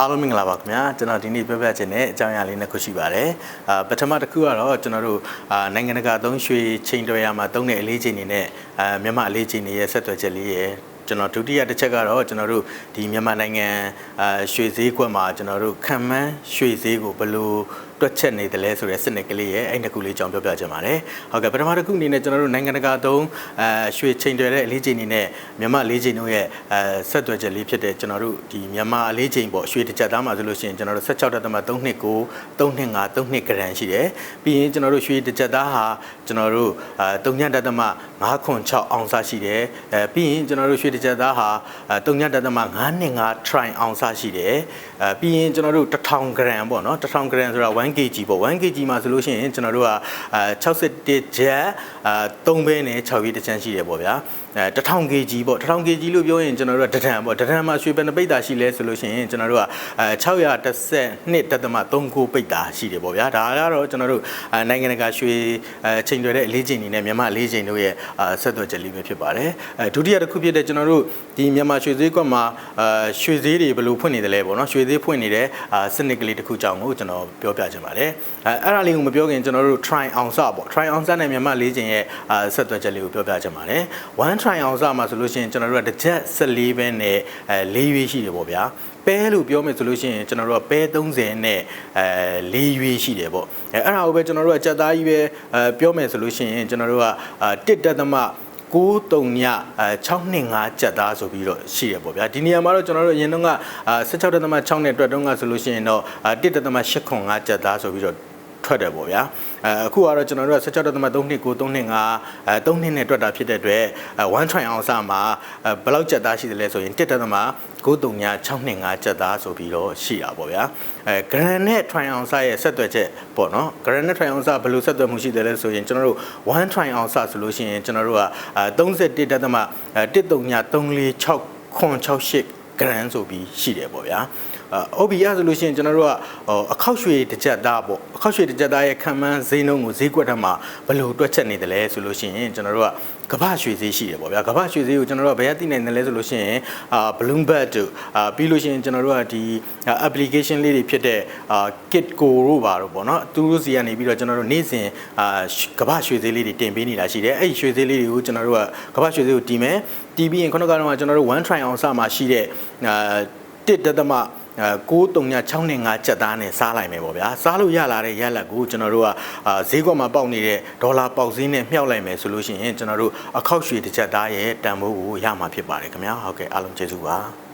အားလုံးမင်္ဂလာပါခင်ဗျာကျွန်တော်ဒီနေ့ပြောပြချင်တဲ့အကြောင်းအရာလေးနှစ်ခုရှိပါတယ်အာပထမတစ်ခုကတော့ကျွန်တော်တို့အာနိုင်ငံတကာသုံးရွှေချိန်တွယ်ရမှာသုံးတဲ့အလေးချိန်နေနဲ့အာမြန်မာအလေးချိန်တွေရဲ့ဆက်သွယ်ချက်လေးရဲ့ကျွန်တော်ဒုတိယတစ်ချက်ကတော့ကျွန်တော်တို့ဒီမြန်မာနိုင်ငံအာရွှေဈေးကွက်မှာကျွန်တော်တို့ခံမှန်းရွှေဈေးကိုဘယ်လိုတွက်ချက်နေတယ်လဲဆိုတဲ့စနစ်ကလေးရဲ့အဲ့ဒီခုလေးကြောင်းပြောပြချင်ပါတယ်ဟုတ်ကဲ့ပထမတစ်ခုအနေနဲ့ကျွန်တော်တို့နိုင်ငံတကာသုံးအာရွှေချိန်တွယ်တဲ့အလေးချိန်နေနဲ့မြန်မာအလေးချိန်တို့ရဲ့အာဆက်သွယ်ချက်လေးဖြစ်တဲ့ကျွန်တော်တို့ဒီမြန်မာအလေးချိန်ပေါ့ရွှေတစ်ချက်သားမှာဆိုလို့ရှိရင်ကျွန်တော်တို့16.39 325 32ဂရမ်ရှိတယ်ပြီးရင်ကျွန်တော်တို့ရွှေတစ်ချက်သားဟာကျွန်တော်တို့အာ3.56အောင်စာရှိတယ်အဲပြီးရင်ကျွန်တော်တို့ရွှေတစ်ချက်သားဟာ3.55 try အောင်စာရှိတယ်အဲပြီးရင်ကျွန်တော်တို့1000 gram ပေါ့နော်1000 gram ဆိုတာ 1kg ပေါ့ 1kg မှာဆိုလို့ရှိရင်ကျွန်တော်တို့ကအဲ61ချက်အာ3ဘဲနဲ့6ရေးတစ်ချမ်းရှိတယ်ပေါ့ဗျာအဲ1000 kg ပေါ့1000 kg လို့ပြောရင်ကျွန်တော်တို့ကတဒံပေါ့တဒံမှာရွှေပန်ပိတ်တာရှိလဲဆိုလို့ရှိရင်ကျွန်တော်တို့ကအဲ632.39ပိတ်တာရှိတယ်ပေါ့ဗျာဒါကတော့ကျွန်တော်တို့အဲနိုင်ငံတကာရွှေအဲချိန်တွေတဲ့အလေးချိန်တွေနဲ့မြန်မာအလေးချိန်တို့ရဲ့အာဆက်သွယ်ချက်လေးပဲဖြစ်ပါတယ်အဲဒုတိယတစ်ခုဖြစ်တဲ့ကျွန်တော်တို့ဒီမြန်မာရွှေဈေးကွက်မှာအာရွှေဈေးတွေဘယ်လိုဖွင့်နေတယ်လဲပေါ့နော်ရွှေဈေးဖွင့်နေတဲ့အာစနစ်ကလေးတစ်ခုကြောင့်ကိုကျွန်တော်ပြောပြချင်ပါတယ်အဲအဲ့ဒါလေးကိုမပြောခင်ကျွန်တော်တို့ try အောင်စပေါ့ try အောင်စနဲ့မြန်မာလေးချိန်ရဲ့အာဆက်သွယ်ချက်လေးကိုပြောပြချင်ပါတယ်1 try အောင်စမှာဆိုလို့ရှိရင်ကျွန်တော်တို့ကတစ်ချက်14ပဲနဲ့အဲ၄ရွေးရှိတယ်ပေါ့ဗျာပဲလို့ပြောမယ်ဆိုလို့ရှိရင်ကျွန်တော်တို့ကပဲ30နဲ့အဲ၄ရွေးရှိတယ်ပေါ့အဲအဲ့ဒါကိုပဲကျွန်တော်တို့ကကြက်သားကြီးပဲအဲပြောမယ်ဆိုလို့ရှိရင်ကျွန်တော်တို့ကအာ တစ်တက်သမ93ညအဲ625ကြက်သားဆိုပြီးတော့ရှိရပေါ့ဗျာဒီနေရာမှာတော့ကျွန်တော်တို့အရင်တုန်းကအာ16.6နဲ့အတွက်တုန်းကဆိုလို့ရှိရင်တော့1.85ကြက်သားဆိုပြီးတော့ ထွက်တယ်ပေါ့ဗျာအဲအခုကတော့ကျွန်တော်တို့က16.329 325အဲ3နှစ်နဲ့တွက်တာဖြစ်တဲ့အတွက်1 try အောင်စမှာဘယ်လောက်ကြက်သားရှိတယ်လဲဆိုရင်1.93.625ကြက်သားဆိုပြီးတော့ရှိတာပေါ့ဗျာအဲ grand နဲ့ try အောင်စရဲ့ဆက်သွယ်ချက်ပေါ့နော် grand နဲ့ try အောင်စဘယ်လိုဆက်သွယ်မှုရှိတယ်လဲဆိုရင်ကျွန်တော်တို့1 try အောင်စဆိုလို့ရှိရင်ကျွန်တော်တို့က31.34346 grand ဆိုပြီးရှိတယ်ပေါ့ဗျာအာ OBR ဆိုလို့ရှိရင်ကျွန်တော်တို့ကအခောက်ရွှေတစ်ကြက်သားပေါ့အခောက်ရွှေတစ်ကြက်သားရဲ့ခံမှန်းဈေးနှုန်းကိုဈေးကွက်ထက်မှာဘယ်လိုတွက်ချက်နေတယ်လဲဆိုလို့ရှိရင်ကျွန်တော်တို့ကကမ္ဘာရွှေဈေးရှိတယ်ပေါ့ဗျာကမ္ဘာရွှေဈေးကိုကျွန်တော်တို့ကဘယ်ရသိနိုင်တယ်လဲဆိုလို့ရှိရင်အာ Bloomberg တို့အာပြီးလို့ရှိရင်ကျွန်တော်တို့ကဒီ application လေးတွေဖြစ်တဲ့အာ Kitco တို့ပါတော့ပေါ့နော်သူတို့စီကနေပြီးတော့ကျွန်တော်တို့နေ့စဉ်အာကမ္ဘာရွှေဈေးလေးတွေတင်ပေးနေတာရှိတယ်အဲ့ဒီရွှေဈေးလေးတွေကိုကျွန်တော်တို့ကကမ္ဘာရွှေဈေးကိုတီးမယ်တီးပြီးရင်ခုနကတော့ကျွန်တော်တို့1 try အောင်စမှာရှိတဲ့အာတ စ်တသမအဲ9365ချက်သားနဲ့စားလိုက်မယ်ပေါ့ဗျာစားလို့ရလာတဲ့ရက်လက်ကိုကျွန်တော်တို့ကအာဈေးကွက်မှာပေါက်နေတဲ့ဒေါ်လာပေါက်ဈေးနဲ့မြှောက်လိုက်မယ်ဆိုလို့ရှိရင်ကျွန်တော်တို့အခောက်ရွှေတစ်ချက်သားရဲ့တန်ဖိုးကိုရမှာဖြစ်ပါတယ်ခင်ဗျာဟုတ်ကဲ့အားလုံးကျေးဇူးပါ